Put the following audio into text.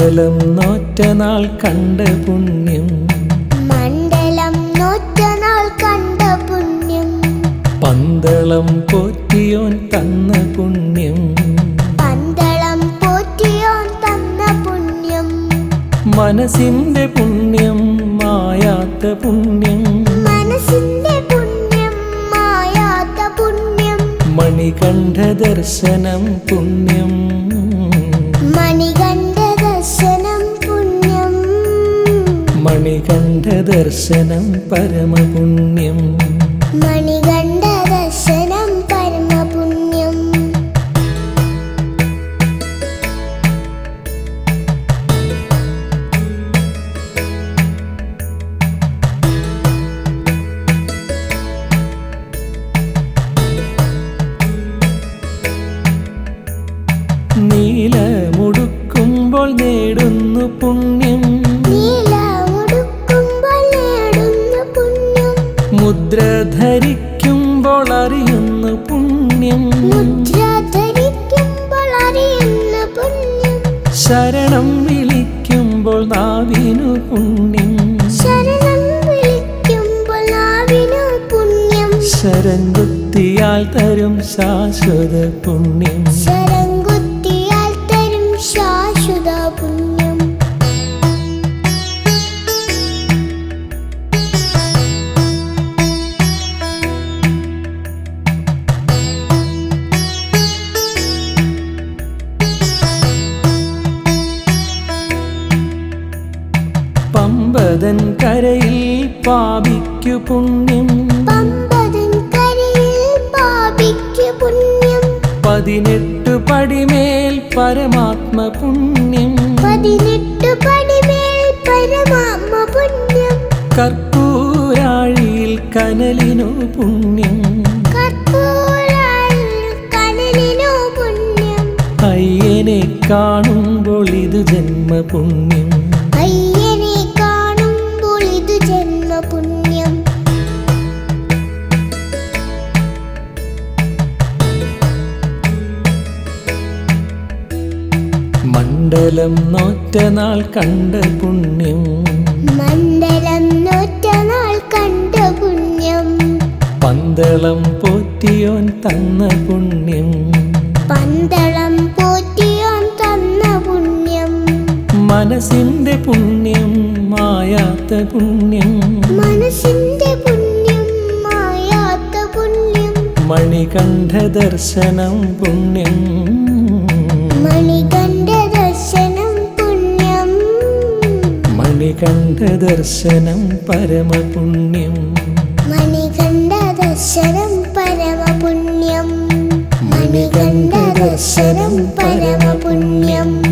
മണ്ഡലം നോറ്റ നാൾ കണ്ട പുണ്യം. മണ്ഡലം നോറ്റനാൾ കണ്ട പുണ്യം. പന്തളം പോറ്റിയോൻ തന്ന പുണ്യം. പന്തളം പോറ്റിയോൻ തന്ന പുണ്യം. മനസ്സിന്റെ പുണ്യം മായാത്ത പുണ്യം. മനസ്സിന്റെ പുണ്യം മായാത്ത പുണ്യം. മണികണ്ഠ ദർശനം പുണ്യം. മണികണ്ഠ മണികണ്ഠ ദർശനം പരമപുണ്യം. മണികണ്ഠ ദർശനം പരമപുണ്യം. നീല മുടുക്കുമ്പോൾ നേടുന്നു പുണ്യം. മുദ്ര ധരിക്കുമ്പോൾ അറിയുന്നു പുണ്യം. ശരണം വിളിക്കുമ്പോൾ നാവിനു പുണ്യം. ശരംകുത്തിയാൽ തരും ശാശ്വത പുണ്യം. പമ്പതൻ കരയിൽ പാപിക്കു പുണ്യം. പമ്പതൻ കരയിൽ പാപിക്കു പുണ്യം. പതിനെട്ട് പടിമേൽ പരമാത്മ പുണ്യം. പതിനെട്ട് പടിമേൽ പരമാത്മ പുണ്യം. കർപ്പൂരാഴിയിൽ കനലിനു പുണ്യം. കർപ്പൂരാൽ കനലിനു പുണ്യം. അയ്യനെ കാണുമ്പോൾ ഇത് ജന്മപുണ്യം മണ്ഡലം നോറ്റ നാൾ കണ്ട പുണ്യം. മണ്ഡലം നോറ്റനാൾ കണ്ട പുണ്യം. പന്തളം പോറ്റിയോൻ തന്ന പുണ്യം. പന്തളം പോറ്റിയോൻ തന്ന പുണ്യം. മനസ്സിന്റെ പുണ്യം മായാത്ത പുണ്യം. മനസ്സിന്റെ പുണ്യം മായാത്ത പുണ്യം. മണികണ്ഠ ദർശനം പുണ്യം. മണികണ്ഠ ദർശനം പരമപുണ്യം. മണികണ്ഠ ദർശനം പരമപുണ്യം. മണികണ്ഠ ദർശനം പരമപുണ്യം.